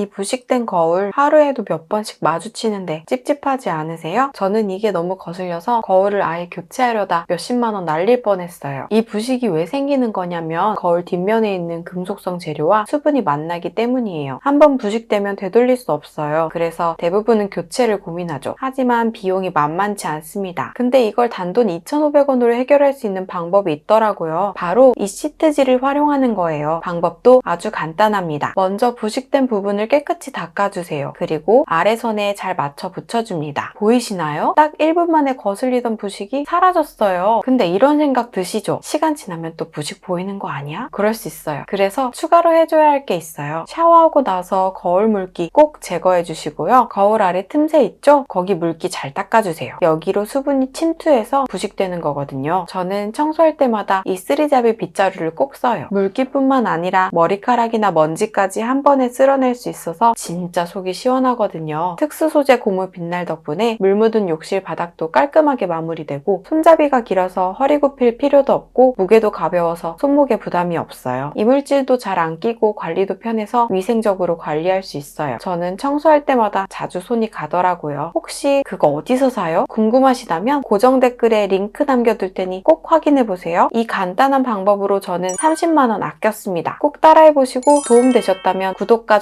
이 부식된 거울 하루에도 몇 번씩 마주치는데 찝찝하지 않으세요? 저는 이게 너무 거슬려서 거울을 아예 교체하려다 몇십만 원 날릴 뻔했어요. 이 부식이 왜 생기는 거냐면 거울 뒷면에 있는 금속성 재료와 수분이 만나기 때문이에요. 한번 부식되면 되돌릴 수 없어요. 그래서 대부분은 교체를 고민하죠. 하지만 비용이 만만치 않습니다. 근데 이걸 단돈 2,500원으로 해결할 수 있는 방법이 있더라고요. 바로 이 시트지를 활용하는 거예요. 방법도 아주 간단합니다. 먼저 부식된 부분을 깨끗이 닦아주세요. 그리고 아래선에 잘 맞춰 붙여줍니다. 보이시나요? 딱 1분 만에 거슬리던 부식이 사라졌어요. 근데 이런 생각 드시죠? 시간 지나면 또 부식 보이는 거 아니야? 그럴 수 있어요. 그래서 추가로 해줘야 할 게 있어요. 샤워하고 나서 거울 물기 꼭 제거해 주시고요. 거울 아래 틈새 있죠? 거기 물기 잘 닦아주세요. 여기로 수분이 침투해서 부식되는 거거든요. 저는 청소할 때마다 이 쓰리잡이 빗자루를 꼭 써요. 물기뿐만 아니라 머리카락이나 먼지까지 한 번에 쓸어낼 수 있어 서 진짜 속이 시원하거든요. 특수 소재 고무 빛날 덕분에 물 묻은 욕실 바닥도 깔끔하게 마무리되고 손잡이가 길어서 허리 굽힐 필요도 없고 무게도 가벼워서 손목에 부담이 없어요. 이물질도 잘 안 끼고 관리도 편해서 위생적으로 관리할 수 있어요. 저는 청소할 때마다 자주 손이 가더라고요. 혹시 그거 어디서 사요? 궁금하시다면 고정 댓글에 링크 남겨둘 테니 꼭 확인해보세요. 이 간단한 방법으로 저는 30만원 아꼈습니다. 꼭 따라해보시고 도움되셨다면 구독과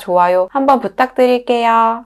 한번 부탁드릴게요.